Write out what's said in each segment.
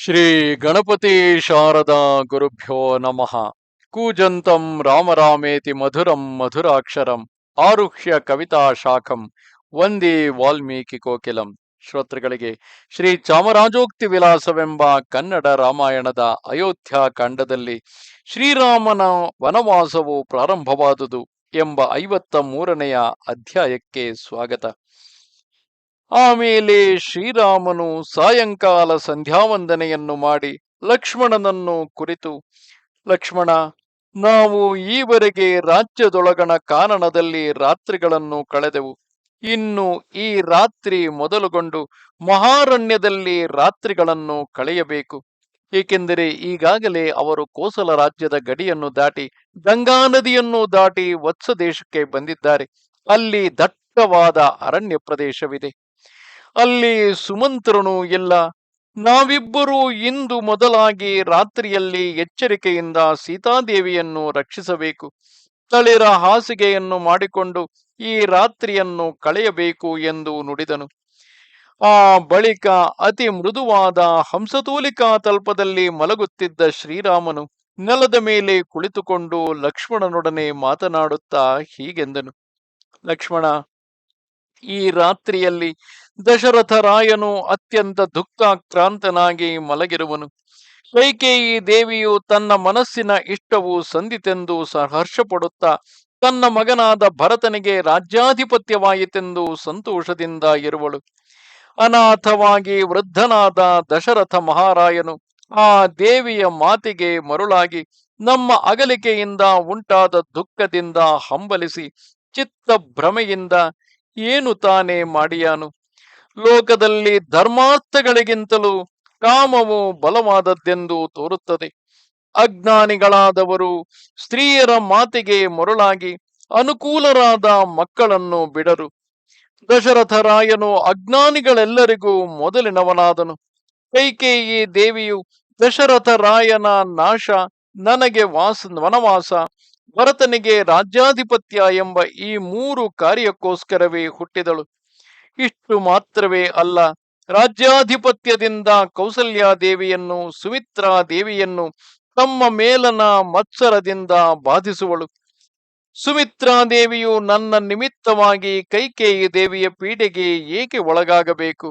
ಶ್ರೀ ಗಣಪತಿ ಶಾರದಾ ಗುರುಭ್ಯೋ ನಮಃ. ಕೂಜಂತಂ ರಾಮರಾಮೇತಿ ಮಧುರಂ ಮಧುರಾಕ್ಷರಂ ಆರುಹ್ಯ ಕವಿತಾ ಶಾಖಂ ವಂದೇ ವಾಲ್ಮೀಕಿ ಕೋಕಿಲಂ. ಶ್ರೋತೃಗಳಿಗೆ ಶ್ರೀ ಚಾಮರಾಜೋಕ್ತಿ ವಿಲಾಸವೆಂಬ ಕನ್ನಡ ರಾಮಾಯಣದ ಅಯೋಧ್ಯ ಕಾಂಡದಲ್ಲಿ ಶ್ರೀರಾಮನ ವನವಾಸವು ಪ್ರಾರಂಭವಾದುದು ಎಂಬ ಐವತ್ತ ಮೂರನೆಯ ಅಧ್ಯಾಯಕ್ಕೆ ಸ್ವಾಗತ. ಆಮೇಲೆ ಶ್ರೀರಾಮನು ಸಾಯಂಕಾಲ ಸಂಧ್ಯಾವಂದನೆಯನ್ನು ಮಾಡಿ ಲಕ್ಷ್ಮಣನನ್ನು ಕುರಿತು, ಲಕ್ಷ್ಮಣ, ನಾವು ಈವರೆಗೆ ರಾಜ್ಯದೊಳಗಣ ಕಾನನದಲ್ಲಿ ರಾತ್ರಿಗಳನ್ನು ಕಳೆದೆವು. ಇನ್ನು ಈ ರಾತ್ರಿ ಮೊದಲುಗೊಂಡು ಮಹಾರಣ್ಯದಲ್ಲಿ ರಾತ್ರಿಗಳನ್ನು ಕಳೆಯಬೇಕು. ಏಕೆಂದರೆ ಈಗಾಗಲೇ ಅವರು ಕೋಸಲ ರಾಜ್ಯದ ಗಡಿಯನ್ನು ದಾಟಿ ಗಂಗಾ ನದಿಯನ್ನು ದಾಟಿ ವತ್ಸ ದೇಶಕ್ಕೆ ಬಂದಿದ್ದಾರೆ. ಅಲ್ಲಿ ದಟ್ಟವಾದ ಅರಣ್ಯ ಪ್ರದೇಶವಿದೆ. ಅಲ್ಲಿ ಸುಮಂತ್ರನು ಎಲ್ಲ ನಾವಿಬ್ಬರೂ ಇಂದು ಮೊದಲಾಗಿ ರಾತ್ರಿಯಲ್ಲಿ ಎಚ್ಚರಿಕೆಯಿಂದ ಸೀತಾದೇವಿಯನ್ನು ರಕ್ಷಿಸಬೇಕು. ತಳಿರ ಹಾಸಿಗೆಯನ್ನು ಮಾಡಿಕೊಂಡು ಈ ರಾತ್ರಿಯನ್ನು ಕಳೆಯಬೇಕು ಎಂದು ನುಡಿದನು. ಆ ಬಳಿಕ ಅತಿ ಮೃದುವಾದ ಹಂಸತೂಲಿಕಾ ತಲ್ಪದಲ್ಲಿ ಮಲಗುತ್ತಿದ್ದ ಶ್ರೀರಾಮನು ನೆಲದ ಮೇಲೆ ಕುಳಿತುಕೊಂಡು ಲಕ್ಷ್ಮಣನೊಡನೆ ಮಾತನಾಡುತ್ತಾ ಹೀಗೆಂದನು. ಲಕ್ಷ್ಮಣ ಈ ರಾತ್ರಿಯಲ್ಲಿ ದಶರಥ ರಾಯನು ಅತ್ಯಂತ ದುಃಖಾಕ್ರಾಂತನಾಗಿ ಮಲಗಿರುವನು. ಕೈಕೇಯಿ ದೇವಿಯು ತನ್ನ ಮನಸ್ಸಿನ ಇಷ್ಟವು ಸಂದಿತೆಂದು ಹರ್ಷಪಡುತ್ತಾ, ತನ್ನ ಮಗನಾದ ಭರತನಿಗೆ ರಾಜ್ಯಾಧಿಪತ್ಯವಾಯಿತೆಂದು ಸಂತೋಷದಿಂದ ಇರುವಳು. ಅನಾಥವಾಗಿ ವೃದ್ಧನಾದ ದಶರಥ ಮಹಾರಾಯನು ಆ ದೇವಿಯ ಮಾತಿಗೆ ಮರುಳಾಗಿ ನಮ್ಮ ಅಗಲಿಕೆಯಿಂದ ಉಂಟಾದ ದುಃಖದಿಂದ ಹಂಬಲಿಸಿ, ಚಿತ್ತ ಭ್ರಮೆಯಿಂದ ಏನು ತಾನೇ ಮಾಡಿಯಾನು? ಲೋಕದಲ್ಲಿ ಧರ್ಮಾರ್ಥಗಳಿಗಿಂತಲೂ ಕಾಮವು ಬಲವಾದದ್ದೆಂದು ತೋರುತ್ತದೆ. ಅಜ್ಞಾನಿಗಳಾದವರು ಸ್ತ್ರೀಯರ ಮಾತಿಗೆ ಮರುಳಾಗಿ ಅನುಕೂಲರಾದ ಮಕ್ಕಳನ್ನು ಬಿಡರು. ದಶರಥರಾಯನು ಅಜ್ಞಾನಿಗಳೆಲ್ಲರಿಗೂ ಮೊದಲಿನವನಾದನು. ಕೈಕೇಯಿ ದೇವಿಯು ದಶರಥರಾಯನ ನಾಶ, ನನಗೆ ವಾಸ ವನವಾಸ ಭರತನಿಗೆ ರಾಜ್ಯಾಧಿಪತ್ಯ ಎಂಬ ಈ ಮೂರು ಕಾರ್ಯಕ್ಕೋಸ್ಕರವೇ ಹುಟ್ಟಿದಳು. ಇಷ್ಟು ಮಾತ್ರವೇ ಅಲ್ಲ, ರಾಜ್ಯಾಧಿಪತ್ಯದಿಂದ ಕೌಸಲ್ಯಾದೇವಿಯನ್ನು ಸುಮಿತ್ರಾ ದೇವಿಯನ್ನು ತಮ್ಮ ಮೇಲನ ಮತ್ಸರದಿಂದ ಬಾಧಿಸುವಳು. ಸುಮಿತ್ರಾದೇವಿಯು ನನ್ನ ನಿಮಿತ್ತವಾಗಿ ಕೈಕೇಯಿ ದೇವಿಯ ಪೀಡೆಗೆ ಏಕೆ ಒಳಗಾಗಬೇಕು?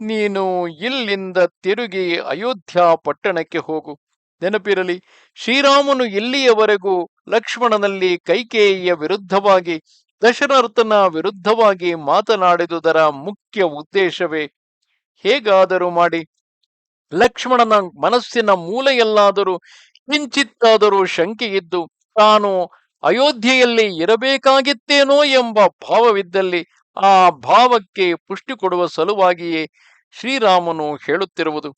ನೀನು ಇಲ್ಲಿಂದ ತಿರುಗಿ ಅಯೋಧ್ಯ ಪಟ್ಟಣಕ್ಕೆ ಹೋಗು. ನೆನಪಿರಲಿ, ಶ್ರೀರಾಮನು ಇಲ್ಲಿಯವರೆಗೂ ಲಕ್ಷ್ಮಣನಲ್ಲಿ ಕೈಕೇಯಿಯ ವಿರುದ್ಧವಾಗಿ, ದಶರಥನ ವಿರುದ್ಧವಾಗಿ ಮಾತನಾಡಿದುದರ ಮುಖ್ಯ ಉದ್ದೇಶವೇ? ಹೇಗಾದರೂ ಮಾಡಿ, ಲಕ್ಷ್ಮಣನ ಮನಸ್ಸಿನ ಮೂಲೆಯಲ್ಲಾದರೂ ಕಿಂಚಿತ್ತಾದರೂ ಶಂಕೆಯಿದ್ದು, ತಾನು ಅಯೋಧ್ಯೆಯಲ್ಲಿ ಇರಬೇಕಾಗಿತ್ತೇನೋ ಎಂಬ ಭಾವವಿದ್ದಲ್ಲಿ ಆ ಭಾವಕ್ಕೆ ಪುಷ್ಟಿ ಕೊಡುವ ಸಲುವಾಗಿಯೇ ಶ್ರೀರಾಮನು ಹೇಳುತ್ತಿರುವುದು.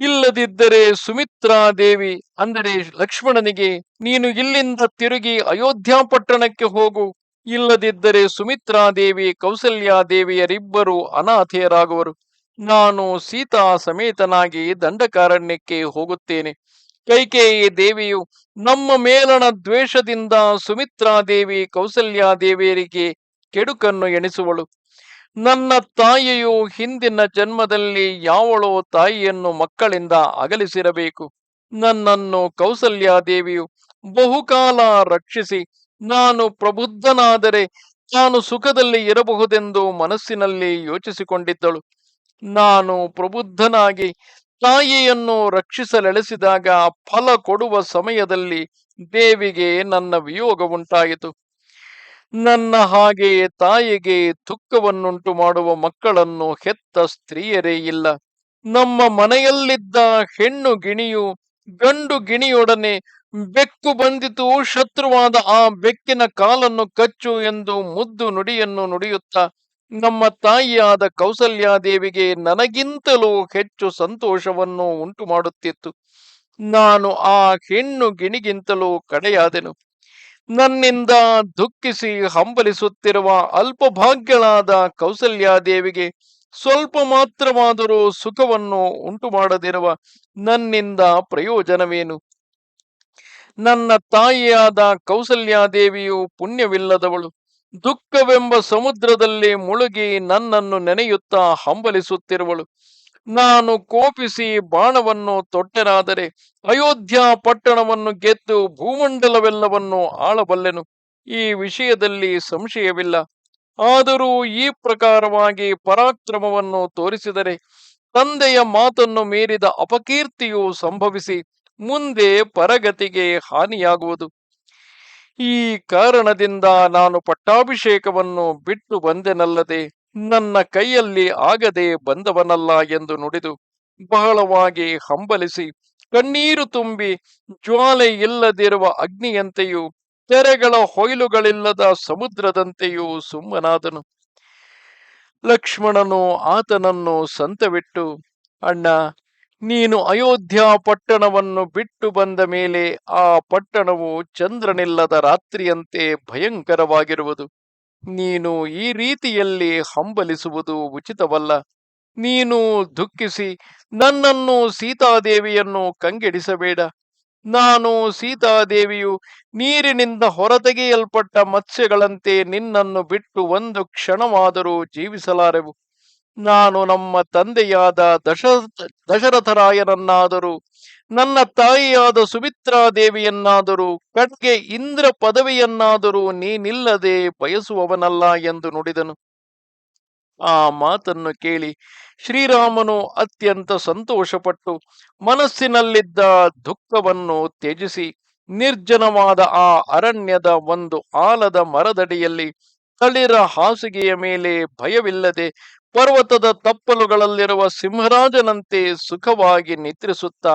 ಇಲ್ಲದಿದ್ದರೆ ಸುಮಿತ್ರಾ ದೇವಿ ಅಂದರೆ ಲಕ್ಷ್ಮಣನಿಗೆ, ನೀನು ಇಲ್ಲಿಂದ ತಿರುಗಿ ಅಯೋಧ್ಯ ಪಟ್ಟಣಕ್ಕೆ ಹೋಗು. ಇಲ್ಲದಿದ್ದರೆ ಸುಮಿತ್ರಾ ದೇವಿ, ಕೌಸಲ್ಯಾ ದೇವಿಯರಿಬ್ಬರು ಅನಾಥೆಯರಾಗುವರು. ನಾನು ಸೀತಾ ಸಮೇತನಾಗಿ ದಂಡಕಾರಣ್ಯಕ್ಕೆ ಹೋಗುತ್ತೇನೆ. ಕೈಕೇಯಿ ದೇವಿಯು, ನಮ್ಮ ಮೇಲನ ದ್ವೇಷದಿಂದ ಸುಮಿತ್ರಾ ದೇವಿ, ಕೌಸಲ್ಯಾ ದೇವಿಯರಿಗೆ ಕೆಡುಕನ್ನು ಎಣಿಸುವಳು. ನನ್ನ ತಾಯಿಯು ಹಿಂದಿನ ಜನ್ಮದಲ್ಲಿ ಯಾವಳೋ ತಾಯಿಯನ್ನು ಮಕ್ಕಳಿಂದ ಅಗಲಿಸಿರಬೇಕು. ನನ್ನನ್ನು ಕೌಸಲ್ಯಾದೇವಿಯು ಬಹುಕಾಲ ರಕ್ಷಿಸಿ, ನಾನು ಪ್ರಬುದ್ಧನಾದರೆ ನಾನು ಸುಖದಲ್ಲಿ ಇರಬಹುದೆಂದು ಮನಸ್ಸಿನಲ್ಲಿ ಯೋಚಿಸಿಕೊಂಡಿದ್ದಳು. ನಾನು ಪ್ರಬುದ್ಧನಾಗಿ ತಾಯಿಯನ್ನು ರಕ್ಷಿಸಲೆಳೆಸಿದಾಗ ಫಲ ಕೊಡುವ ಸಮಯದಲ್ಲಿ ದೇವಿಗೆ ನನ್ನ ವಿಯೋಗ ಉಂಟಾಯಿತು. ನನ್ನ ಹಾಗೆಯೇ ತಾಯಿಗೆ ದುಃಖವನ್ನುಂಟು ಮಾಡುವ ಮಕ್ಕಳನ್ನು ಹೆತ್ತ ಸ್ತ್ರೀಯರೇ ಇಲ್ಲ. ನಮ್ಮ ಮನೆಯಲ್ಲಿದ್ದ ಹೆಣ್ಣು ಗಿಣಿಯು ಗಂಡು ಗಿಣಿಯೊಡನೆ ಬೆಕ್ಕು ಬಂದಿತು, ಶತ್ರುವಾದ ಆ ಬೆಕ್ಕಿನ ಕಾಲನ್ನು ಕಚ್ಚು ಎಂದು ಮುದ್ದು ನುಡಿಯನ್ನು ನುಡಿಯುತ್ತಾ, ನಮ್ಮ ತಾಯಿಯಾದ ಕೌಸಲ್ಯಾದೇವಿಗೆ ನನಗಿಂತಲೂ ಹೆಚ್ಚು ಸಂತೋಷವನ್ನು ಉಂಟು ಮಾಡುತ್ತಿತ್ತು ನಾನು ಆ ಹೆಣ್ಣು ಗಿಣಿಗಿಂತಲೂ ಕಡೆಯಾದೆನು. ನನ್ನಿಂದ ದುಃಖಿಸಿ ಹಂಬಲಿಸುತ್ತಿರುವ ಅಲ್ಪಭಾಗ್ಯಳಾದ ಕೌಸಲ್ಯಾದೇವಿಗೆ ಸ್ವಲ್ಪ ಮಾತ್ರವಾದರೂ ಸುಖವನ್ನು ಉಂಟು ಮಾಡದಿರುವ ನನ್ನಿಂದ ಪ್ರಯೋಜನವೇನು? ನನ್ನ ತಾಯಿಯಾದ ಕೌಸಲ್ಯಾದೇವಿಯು ಪುಣ್ಯವಿಲ್ಲದವಳು. ದುಃಖವೆಂಬ ಸಮುದ್ರದಲ್ಲಿ ಮುಳುಗಿ ನನ್ನನ್ನು ನೆನೆಯುತ್ತಾ ಹಂಬಲಿಸುತ್ತಿರುವಳು. ನಾನು ಕೋಪಿಸಿ ಬಾಣವನ್ನು ತೊಟ್ಟೆನಾದರೆ ಅಯೋಧ್ಯ ಪಟ್ಟಣವನ್ನು ಗೆದ್ದು ಭೂಮಂಡಲವೆಲ್ಲವನ್ನು ಆಳಬಲ್ಲೆನು. ಈ ವಿಷಯದಲ್ಲಿ ಸಂಶಯವಿಲ್ಲ. ಆದರೂ ಈ ಪ್ರಕಾರವಾಗಿ ಪರಾಕ್ರಮವನ್ನು ತೋರಿಸಿದರೆ ತಂದೆಯ ಮಾತನ್ನು ಮೀರಿದ ಅಪಕೀರ್ತಿಯು ಸಂಭವಿಸಿ ಮುಂದೆ ಪರಗತಿಗೆ ಹಾನಿಯಾಗುವುದು. ಈ ಕಾರಣದಿಂದ ನಾನು ಪಟ್ಟಾಭಿಷೇಕವನ್ನು ಬಿಟ್ಟು ಬಂದೆನಲ್ಲದೆ ನನ್ನ ಕೈಯಲ್ಲಿ ಆಗದೆ ಬಂದವನಲ್ಲ ಎಂದು ನುಡಿದು ಬಹಳವಾಗಿ ಹಂಬಲಿಸಿ ಕಣ್ಣೀರು ತುಂಬಿ ಜ್ವಾಲೆ ಇಲ್ಲದಿರುವ ಅಗ್ನಿಯಂತೆಯೂ ತೆರೆಗಳ ಹೊಯ್ಲುಗಳಿಲ್ಲದ ಸಮುದ್ರದಂತೆಯೂ ಸುಮ್ಮನಾದನು. ಲಕ್ಷ್ಮಣನು ಆತನನ್ನು ಸಂತವಿಟ್ಟು, ಅಣ್ಣ, ನೀನು ಅಯೋಧ್ಯ ಪಟ್ಟಣವನ್ನು ಬಿಟ್ಟು ಬಂದ ಮೇಲೆ ಆ ಪಟ್ಟಣವು ಚಂದ್ರನಿಲ್ಲದ ರಾತ್ರಿಯಂತೆ ಭಯಂಕರವಾಗಿರುವುದು. ನೀನು ಈ ರೀತಿಯಲ್ಲಿ ಹಂಬಲಿಸುವುದು ಉಚಿತವಲ್ಲ. ನೀನು ದುಃಖಿಸಿ, ನನ್ನನ್ನು ಸೀತಾದೇವಿಯನ್ನು ಕಂಗೆಡಿಸಬೇಡ. ನಾನು ಸೀತಾದೇವಿಯು ನೀರಿನಿಂದ ಹೊರತೆಗೆಯಲ್ಪಟ್ಟ ಮತ್ಸ್ಯಗಳಂತೆ ನಿನ್ನನ್ನು ಬಿಟ್ಟು ಒಂದು ಕ್ಷಣವಾದರೂ ಜೀವಿಸಲಾರೆವು. ನಾನು ನಮ್ಮ ತಂದೆಯಾದ ದಶ, ದಶರಥರಾಯನನ್ನಾದರೂ ನನ್ನ ತಾಯಿಯಾದ ಸುಮಿತ್ರಾದೇವಿಯನ್ನಾದರೂ ಕಟ್ಗೆ ಇಂದ್ರ ಪದವಿಯನ್ನಾದರೂ ನೀನಿಲ್ಲದೆ ಬಯಸುವವನಲ್ಲ ಎಂದು ನುಡಿದನು. ಆ ಮಾತನ್ನು ಕೇಳಿ ಶ್ರೀರಾಮನು ಅತ್ಯಂತ ಸಂತೋಷಪಟ್ಟು ಮನಸ್ಸಿನಲ್ಲಿದ್ದ ದುಃಖವನ್ನು ತ್ಯಜಿಸಿ, ನಿರ್ಜನವಾದ ಆ ಅರಣ್ಯದ ಒಂದು ಆಲದ ಮರದಡಿಯಲ್ಲಿ ತಳಿರ ಹಾಸಿಗೆಯ ಮೇಲೆ ಭಯವಿಲ್ಲದೆ ಪರ್ವತದ ತಪ್ಪಲುಗಳಲ್ಲಿರುವ ಸಿಂಹರಾಜನಂತೆ ಸುಖವಾಗಿ ನಿದ್ರಿಸುತ್ತಾ